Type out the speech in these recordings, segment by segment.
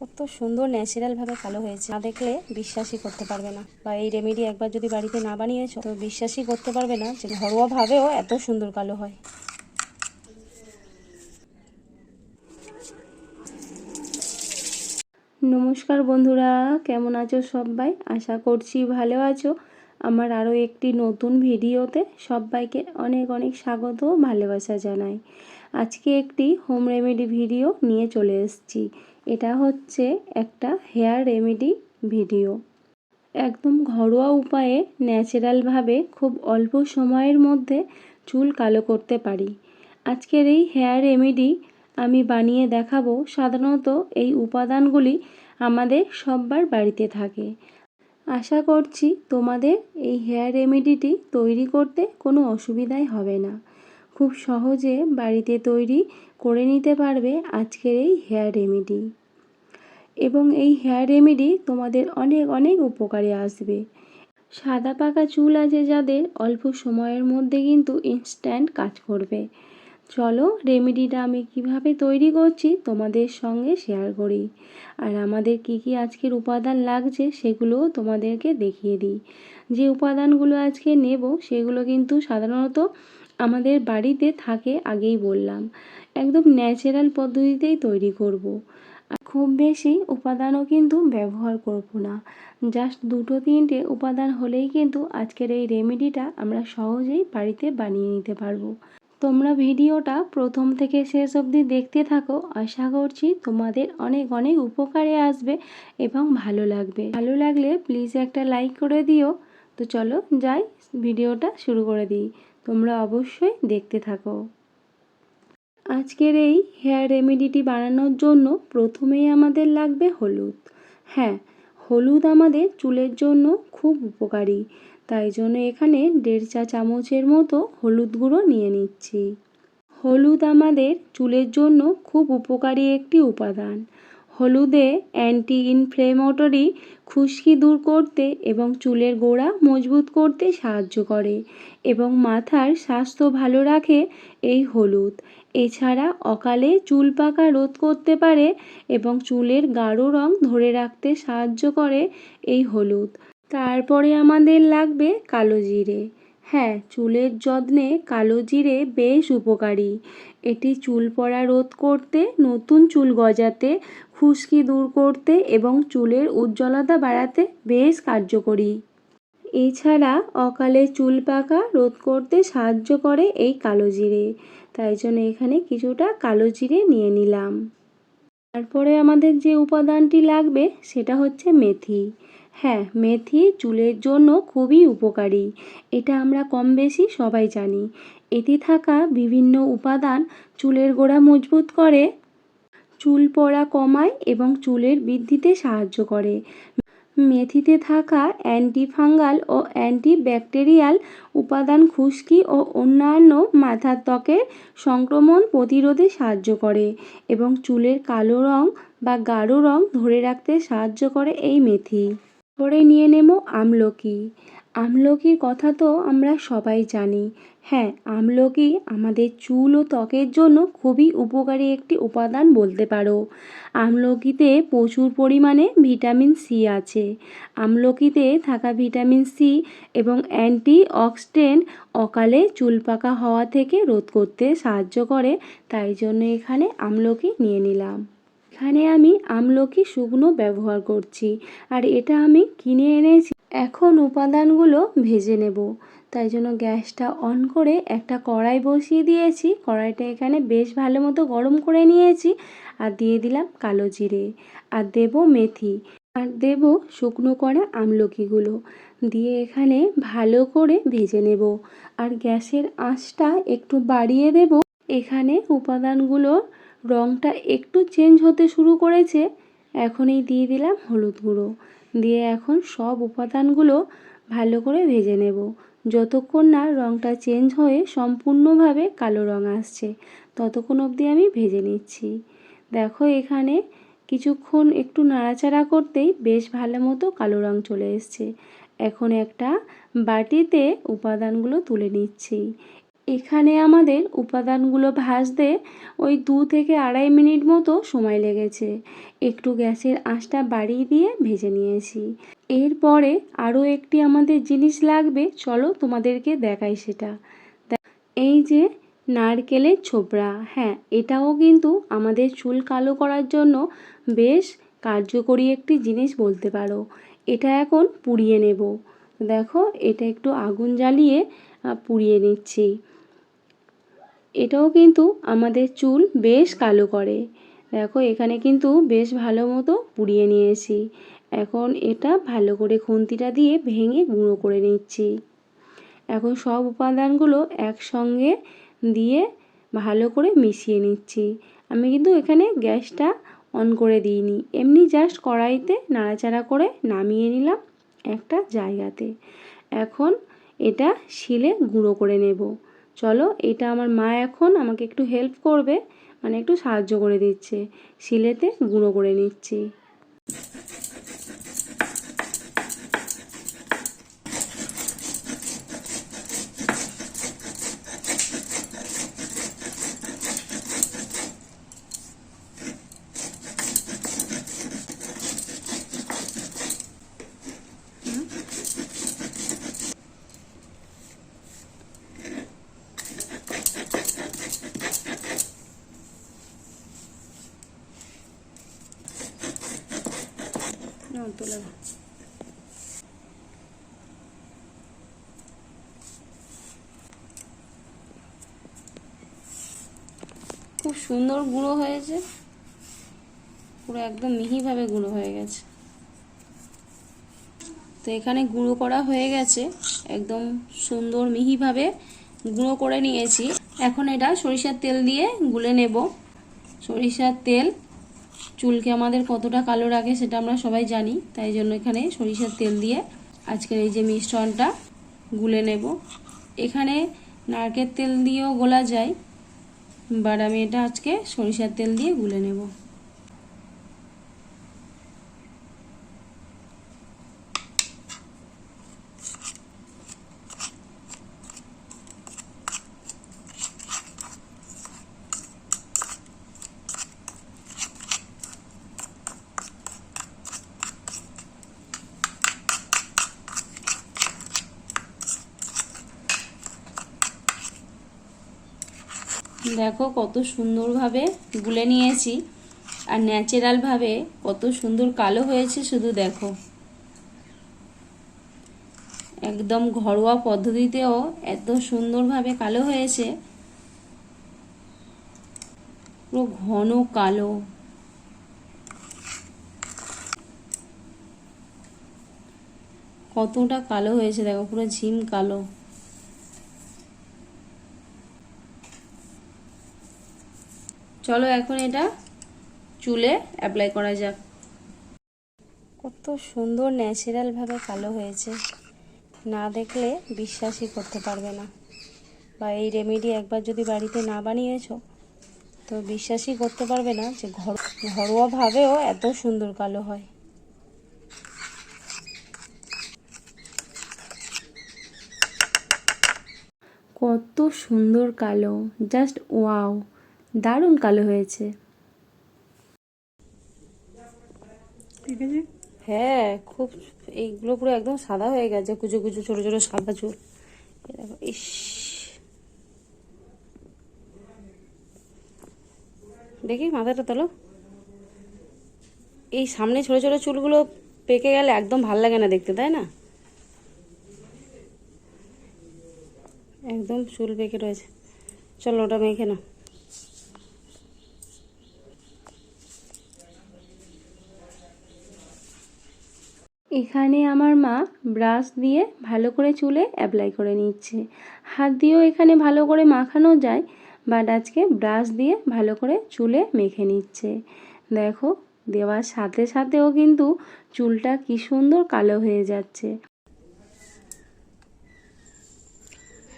কত সুন্দর ন্যাচারালভাবে কালো হয়েছে। না দেখলে বিশ্বাসই করতে পারবে না। বা এই রেমেডি একবার যদি বাড়িতে না বানিয়েছো, তো বিশ্বাসই করতে পারবে না যে ঘরোয়াভাবেও এত সুন্দর কালো হয়। নমস্কার বন্ধুরা, কেমন আছো সবাই? আশা করছি ভালো আছো। আমার আরও একটি নতুন ভিডিওতে সবাইকে অনেক অনেক স্বাগত ভালোবাসা জানাই। আজকে একটি হোম রেমেডি ভিডিও নিয়ে চলে এসেছি। এটা হচ্ছে একটা হেয়ার রেমেডি ভিডিও। একদম ঘরোয়া উপায়ে ন্যাচারালভাবে খুব অল্প সময়ের মধ্যে চুল কালো করতে পারি। আজকের এই হেয়ার রেমেডি আমি বানিয়ে দেখাবো সাধারণত এই উপাদানগুলি আমাদের সব্বার বাড়িতে থাকে। আশা করছি তোমাদের এই হেয়ার রেমেডিটি তৈরি করতে কোনো অসুবিধাই হবে না। খুব সহজে বাড়িতে তৈরি করে নিতে পারবে আজকের এই হেয়ার রেমেডি। এবং এই হেয়ার রেমেডি তোমাদের অনেক অনেক উপকারে আসবে। সাদা পাকা চুল আছে যাদের অল্প সময়ের মধ্যে কিন্তু ইনস্ট্যান্ট কাজ করবে। চলো রেমেডিটা আমি কীভাবে তৈরি করছি তোমাদের সঙ্গে শেয়ার করি। আর আমাদের কি কি আজকের উপাদান লাগছে সেগুলোও তোমাদেরকে দেখিয়ে দিই। যে উপাদানগুলো আজকে নেব সেগুলো কিন্তু সাধারণত আমাদের বাড়িতে থাকে আগেই বললাম। একদম ন্যাচারাল পদ্ধতিতেই তৈরি করব। খুব বেশি উপাদানও কিন্তু ব্যবহার করব না। জাস্ট দুটো তিনটে উপাদান হলেই কিন্তু আজকের এই রেমেডিটা আমরা সহজেই বাড়িতে বানিয়ে নিতে পারব। তোমরা ভিডিওটা প্রথম থেকে শেষ অবধি দেখতে থাকো। আশা করছি তোমাদের অনেক অনেক উপকারে আসবে এবং ভালো লাগবে। ভালো লাগলে প্লিজ একটা লাইক করে দিও। তো চলো যাই, ভিডিওটা শুরু করে দিই। তোমরা অবশ্যই দেখতে থাকো। আজকের এই হেয়ার রেমেডিটি বানানোর জন্য প্রথমেই আমাদের লাগবে হলুদ। হ্যাঁ হলুদ আমাদের চুলের জন্য খুব উপকারী। তাই জন্য এখানে দেড় চা চামচের মতো হলুদ গুঁড়ো নিয়ে নিচ্ছি। হলুদ আমাদের চুলের জন্য খুব উপকারী একটি উপাদান। হলুদে অ্যান্টি ইনফ্লেমেটরি খুশকি দূর করতে এবং চুলের গোড়া মজবুত করতে সাহায্য করে এবং মাথার স্বাস্থ্য ভালো রাখে এই হলুদ। এছাড়া অকালে চুল পাকা রোধ করতে পারে এবং চুলের গাঢ় রং ধরে রাখতে সাহায্য করে এই হলুদ। তারপরে আমাদের লাগবে কালো জিরে। হ্যাঁ চুলের যত্নে কালো জিরে বেশ উপকারী। এটি চুল পড়া রোধ করতে, নতুন চুল গজাতে, খুশকি দূর করতে এবং চুলের উজ্জ্বলতা বাড়াতে বেশ কার্যকরী। এছাড়া অকালে চুল পাকা রোধ করতে সাহায্য করে এই কালো জিরে। তাই জন্য এখানে কিছুটা কালো জিরে নিয়ে নিলাম। তারপরে আমাদের যে উপাদানটি লাগবে সেটা হচ্ছে মেথি। হ্যাঁ মেথি চুলের জন্য খুবই উপকারী। এটা আমরা কম বেশি সবাই জানি। এতে থাকা বিভিন্ন উপাদান চুলের গোড়া মজবুত করে, চুল পড়া কমায় এবং চুলের বৃদ্ধিতে সাহায্য করে। মেথিতে থাকা অ্যান্টিফাঙ্গাল ও অ্যান্টিব্যাকটেরিয়াল উপাদান খুশকি ও অন্যান্য মাথার ত্বকের সংক্রমণ প্রতিরোধে সাহায্য করে এবং চুলের কালো রং বা গাঢ় রং ধরে রাখতে সাহায্য করে এই মেথি। পরে নিয়ে নেব আমলকি। আমলকির কথা তো আমরা সবাই জানি। হ্যাঁ আমলকি আমাদের চুল ও ত্বকের জন্য খুবই উপকারী একটি উপাদান বলতে পারো। আমলকিতে প্রচুর পরিমাণে ভিটামিন সি আছে। আমলকিতে থাকা ভিটামিন সি এবং অ্যান্টি অক্সিডেন্ট অকালে চুল পাকা হওয়া থেকে রোধ করতে সাহায্য করে, তাই জন্য এখানে আমলকি নিয়ে নিলাম। এখানে আমি আমলকি শুকনো ব্যবহার করছি, আর এটা আমি কিনে এনেছি। এখন উপাদানগুলো ভেজে নেব। তাই জন্য গ্যাসটা অন করে একটা কড়াই বসিয়ে দিয়েছি। কড়াইটা এখানে বেশ ভালো মতো গরম করে নিয়েছি আর দিয়ে দিলাম কালো জিরে আর দেব মেথি আর দেব শুকনো করা আমলকিগুলো। দিয়ে এখানে ভালো করে ভেজে নেব আর গ্যাসের আঁচটা একটু বাড়িয়ে দেব। এখানে উপাদানগুলোর রঙটা একটু চেঞ্জ হতে শুরু করেছে। এখনই দিয়ে দিলাম হলুদ গুঁড়ো। দিয়ে এখন সব উপাদানগুলো ভালো করে ভেজে নেব। যতক্ষণ না রঙটা চেঞ্জ হয়ে সম্পূর্ণভাবে কালো রঙ আসছে, ততক্ষণ অবধি আমি ভেজে নিচ্ছি। দেখো এখানে কিছুক্ষণ একটু নাড়াচাড়া করতেই বেশ ভালো মতো কালো রঙ চলে এসছে। এখন একটা বাটিতে উপাদানগুলো তুলে নিচ্ছি। এখানে আমাদের উপাদানগুলো ভাজতে ওই দু থেকে আড়াই মিনিট মতো সময় লেগেছে। একটু গ্যাসের আঁচটা বাড়িয়ে দিয়ে ভেজে নিয়েছি। এরপরে আরও একটি আমাদের জিনিস লাগবে, চলো তোমাদেরকে দেখাই সেটা। এই যে নারকেলের ছোবড়া হ্যাঁ এটাও কিন্তু আমাদের চুল কালো করার জন্য বেশ কার্যকরী একটি জিনিস বলতে পারো। এটা এখন পুড়িয়ে নেব। দেখো, এটা একটু আগুন জ্বালিয়ে পুড়িয়ে নিচ্ছি। এটাও কিন্তু আমাদের চুল বেশ কালো করে। দেখো, এখানে কিন্তু বেশ ভালো মতো পুড়িয়ে নিয়েছি। এখন এটা ভালো করে খুন্তিটা দিয়ে ভেঙে গুঁড়ো করে নিচ্ছি। এখন সব উপাদানগুলো একসঙ্গে দিয়ে ভালো করে মিশিয়ে নিচ্ছি। আমি কিন্তু এখানে গ্যাসটা অন করে দিইনি। এমনি জাস্ট কড়াইতে নাড়াচাড়া করে নামিয়ে নিলাম একটা জায়গাতে। এখন এটা শিলে গুঁড়ো করে নেব। চলো, এটা আমার মা এখন আমাকে একটু হেল্প করবে মানে একটু সাহায্য করে দিচ্ছে। শিলেতে গুঁড়ো করে নিচ্ছি না তোলা খুব সুন্দর গুঁড়ো হয়েছে। পুরো একদম মিহিভাবে গুঁড়ো হয়ে গেছে। তো এখানে গুঁড়ো করা হয়ে গেছে। একদম সুন্দর মিহিভাবে গুঁড়ো করে নিয়েছি। এখন এটা সরিষার তেল দিয়ে গুলে নেব। সরিষার তেল, চুলকে আমাদের কতটা কালো রাখে সেটা আমরা সবাই জানি। তাই জন্য এখানে সরিষার তেল দিয়ে আজকের এই যে মিশ্রণটা গুলে নেব। এখানে নারকেল তেল দিয়েও গোলা যায়। বাট আমি এটা আজকে সরিষার তেল দিয়ে গুলে নেব। দেখো কত সুন্দরভাবে গুলে নিয়েছি। আর ন্যাচারালভাবে কত সুন্দর কালো হয়েছে শুধু দেখো। একদম ঘরোয়া পদ্ধতিতেও এত সুন্দরভাবে কালো হয়েছে। পুরো ঘন কালো। কতটা কালো হয়েছে দেখো, পুরো ঝিম কালো। চলো এখন এটা চুলে অ্যাপ্লাই করা যাক। কত সুন্দর ন্যাচারালভাবে কালো হয়েছে। না দেখলে বিশ্বাসই করতে পারবে না। বা এই রেমেডি একবার যদি বাড়িতে না বানিয়েছো, তো বিশ্বাসই করতে পারবে না যে ঘর ঘরোয়াভাবেও এত সুন্দর কালো হয়। কত সুন্দর কালো জাস্ট ওয়াও দারুণ কালো হয়েছে। ঠিক আছে? হ্যাঁ খুব এইগুলো পুরো একদম সাদা হয়ে গেছে কুচো কুচো ছোটো ছোটো সাদা চুল। ইস। দেখি মাথাটা তোলো। এই সামনে ছোটো ছোটো চুলগুলো পেকে গেলে একদম ভালো লাগে না দেখতে তাই না? একদম চুল পেকে রয়েছে। চলো ওটা মেখে নাও। এখানে আমার মা ব্রাশ দিয়ে ভালো করে চুলে অ্যাপ্লাই করে নিচ্ছে। হাত দিয়েও এখানে ভালো করে মাখানো যায়, বাট আজকে ব্রাশ দিয়ে ভালো করে চুলে মেখে নিচ্ছে। দেখো, দেওয়ার সাথে সাথেও কিন্তু চুলটা কি সুন্দর কালো হয়ে যাচ্ছে।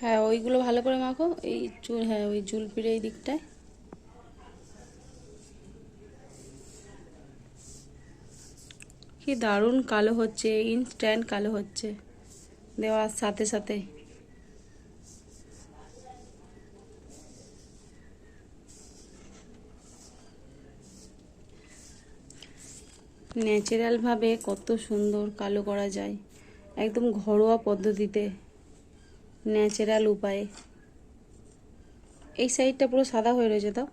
হ্যাঁ ওইগুলো ভালো করে মাখো। এই চুল হ্যাঁ ওই জুলপির এই দিকটায়। কি দারুণ কালো হচ্ছে ইনস্ট্যান্ট কালো হচ্ছে। দেওয়ার সাথে সাথে। ন্যাচারালভাবে কত সুন্দর কালো করা যায়। একদম ঘরোয়া পদ্ধতিতে ন্যাচারাল উপায়ে। এই সাইডটা পুরো সাদা হয়ে রয়েছে তো?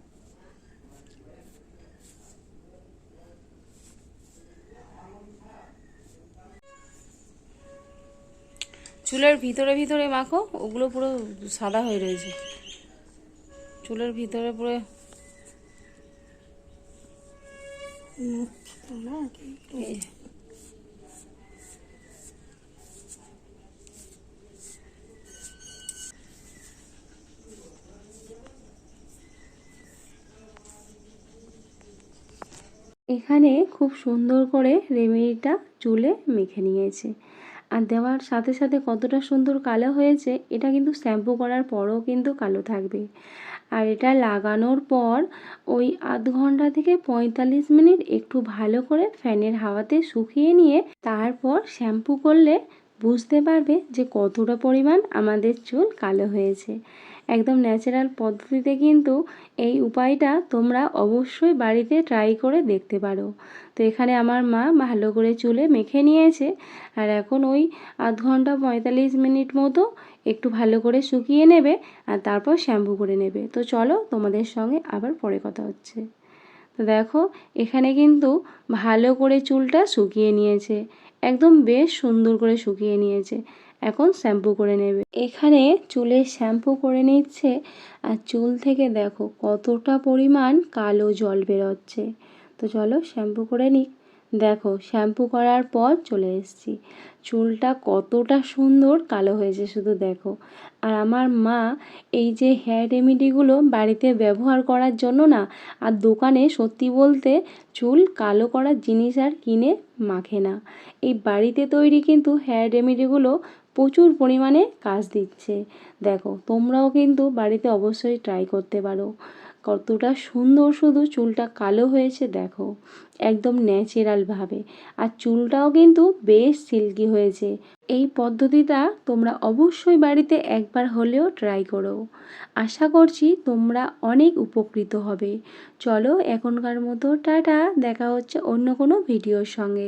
চুলের ভিতরে ভিতরে মাখো, ওগুলো পুরো সাদা হয়ে রয়েছে। চুলের ভিতরে পুরো এখানে খুব সুন্দর করে রেমেডিটা চুলে মেখে নিয়েছে। আর দেওয়ার সাথে সাথে কতটা সুন্দর কালো হয়েছে, এটা কিন্তু শ্যাম্পু করার পরও কিন্তু কালো থাকবে। আর এটা লাগানোর পর ওই আধ ঘণ্টা থেকে পঁয়তাল্লিশ মিনিট একটু ভালো করে ফ্যানের হাওয়াতে শুকিয়ে নিয়ে তারপর শ্যাম্পু করলে বুঝতে পারবে যে কতটা পরিমাণ আমাদের চুল কালো হয়েছে। একদম ন্যাচারাল পদ্ধতিতে কিন্তু এই উপায়টা তোমরা অবশ্যই বাড়িতে ট্রাই করে দেখতে পারো। তো এখানে আমার মা ভালো করে চুলে মেখে নিয়েছে আর এখন ওই আধ ঘণ্টা পঁয়তাল্লিশ মিনিট মতো একটু ভালো করে শুকিয়ে নেবে আর তারপর শ্যাম্পু করে নেবে। তো চলো তোমাদের সঙ্গে আবার পরে কথা হচ্ছে। তো দেখো এখানে কিন্তু ভালো করে চুলটা শুকিয়ে নিয়েছে। একদম বেশ সুন্দর করে শুকিয়ে নিয়েছে। এখন শ্যাম্পু করে নেবে। এখানে চুলে শ্যাম্পু করে নিচ্ছে আর চুল থেকে দেখো কতটা পরিমাণ কালো জল বেরোচ্ছে। তো চলো শ্যাম্পু করে নিক। দেখো শ্যাম্পু করার পর চলে এসেছি। চুলটা কতটা সুন্দর কালো হয়েছে শুধু দেখো। আর আমার মা এই যে হেয়ার রেমেডিগুলো বাড়িতে ব্যবহার করার জন্য না, আর দোকানে সত্যি বলতে চুল কালো করার জিনিস আর কিনে মাখে না। এই বাড়িতে তৈরি কিন্তু হেয়ার রেমেডিগুলো প্রচুর পরিমাণে কাজ দিচ্ছে। দেখো, তোমরাও কিন্তু বাড়িতে অবশ্যই ট্রাই করতে পারো। কতটা সুন্দর শুধু চুলটা কালো হয়েছে, দেখো। একদম ন্যাচারালভাবে আর চুলটাও কিন্তু বেশ সিল্কি হয়েছে। এই পদ্ধতিটা তোমরা অবশ্যই বাড়িতে একবার হলেও ট্রাই করো। আশা করছি তোমরা অনেক উপকৃত হবে। চলো এখনকার মতো টাটা, দেখা হচ্ছে অন্য কোনো ভিডিওর সঙ্গে।